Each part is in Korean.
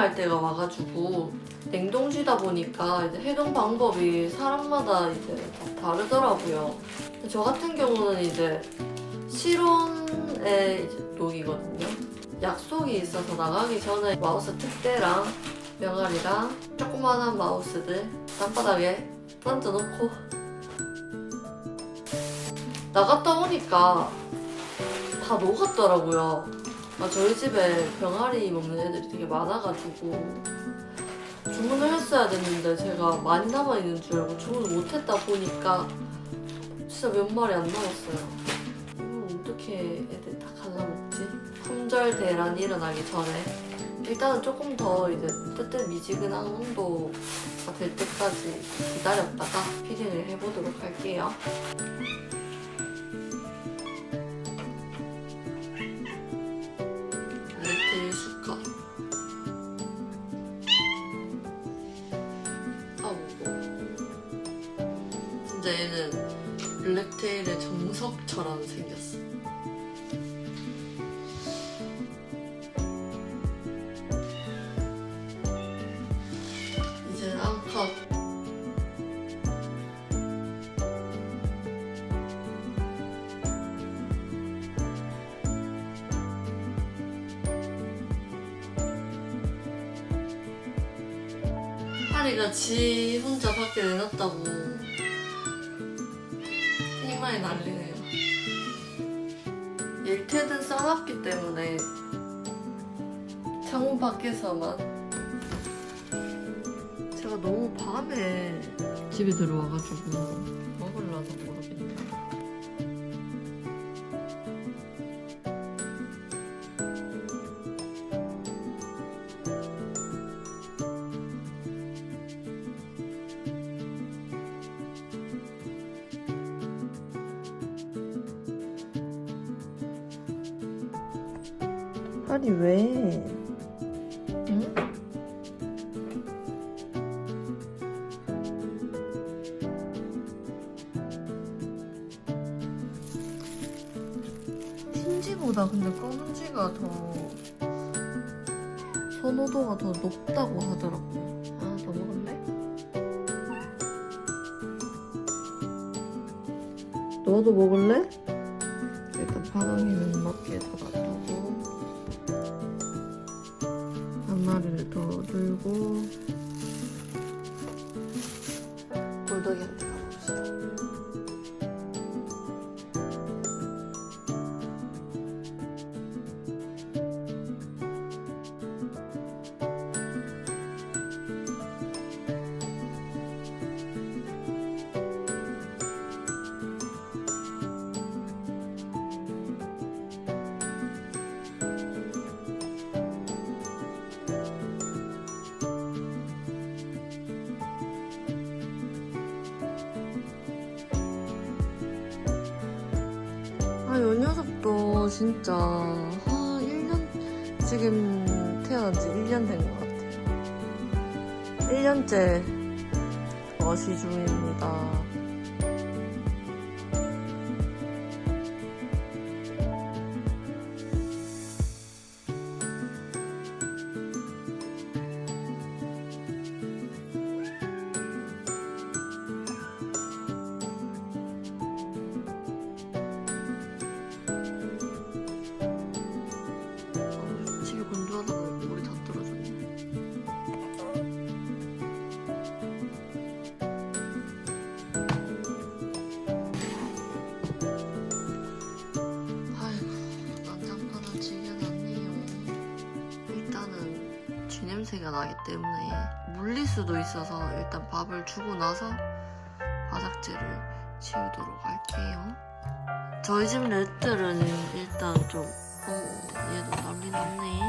피딩할 때가 와가지고 냉동지다 보니까 이제 해동 방법이 사람마다 이제 다 다르더라고요. 저 같은 경우는 이제 실온에 녹이거든요. 약속이 있어서 나가기 전에 마우스 특대랑 명아리랑 조그만한 마우스들 땅바닥에 던져놓고 나갔다 오니까 다 녹았더라고요. 아, 저희 집에 병아리 먹는 애들이 되게 많아가지고 주문을 했어야 됐는데 제가 많이 남아있는 줄 알고 주문을 못했다 보니까 진짜 몇 마리 안 남았어요. 이걸 어떻게 애들 다 갈라먹지? 품절 대란이 일어나기 전에 일단은 조금 더 이제 뜨뜻 미지근한 온도가 될 때까지 기다렸다가 피딩을 해보도록 할게요. 얘는 블랙테일의 정석처럼 생겼어. 이제 암컷. 하리가 지 혼자 밖에 내놨다고 이마에 난리네요. 일테든 써놨기 때문에 창문 밖에서만 제가 너무 밤에 집에 들어와가지고 하리 왜? 응? 흰지보다 근데 검은지가 더 선호도가 더 높다고 하더라고요. 아, 더 먹을래? 너도 먹을래? 일단 바람이는 먹 한 마리를 더 들고 이 녀석도 진짜 아, 1년 지금 태어난 지 1년 된 것 같아요. 1년째 어시 중입니다. 냄새가 나기 때문에 물릴 수도 있어서 일단 밥을 주고 나서 바닥재를 치우도록 할게요. 저희 집 레트는 일단 좀, 어, 얘도 난리 났네.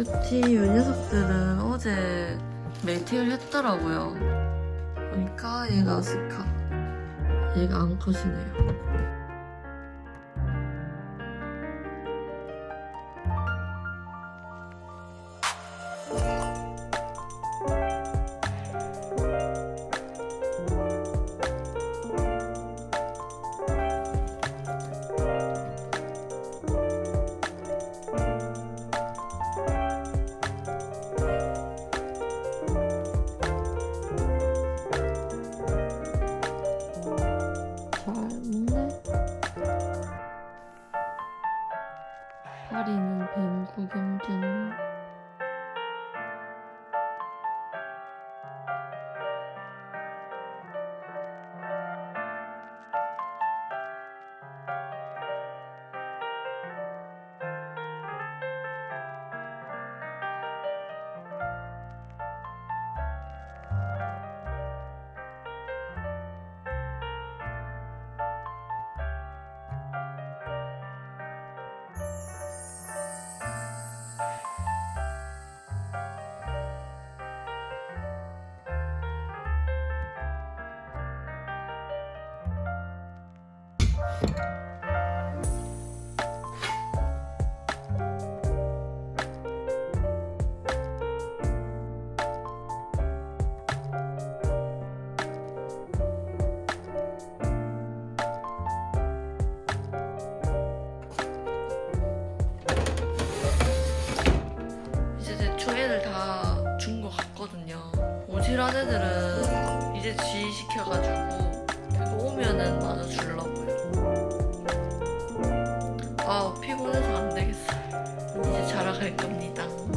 큐티 이 녀석들은 어제 메이팅을 했더라고요. 보니까 얘가 스카, 얘가 앙컷이네요. 오질한 애들은 이제 지시켜가지고 그거 오면은 마저 줄라 할 겁니다.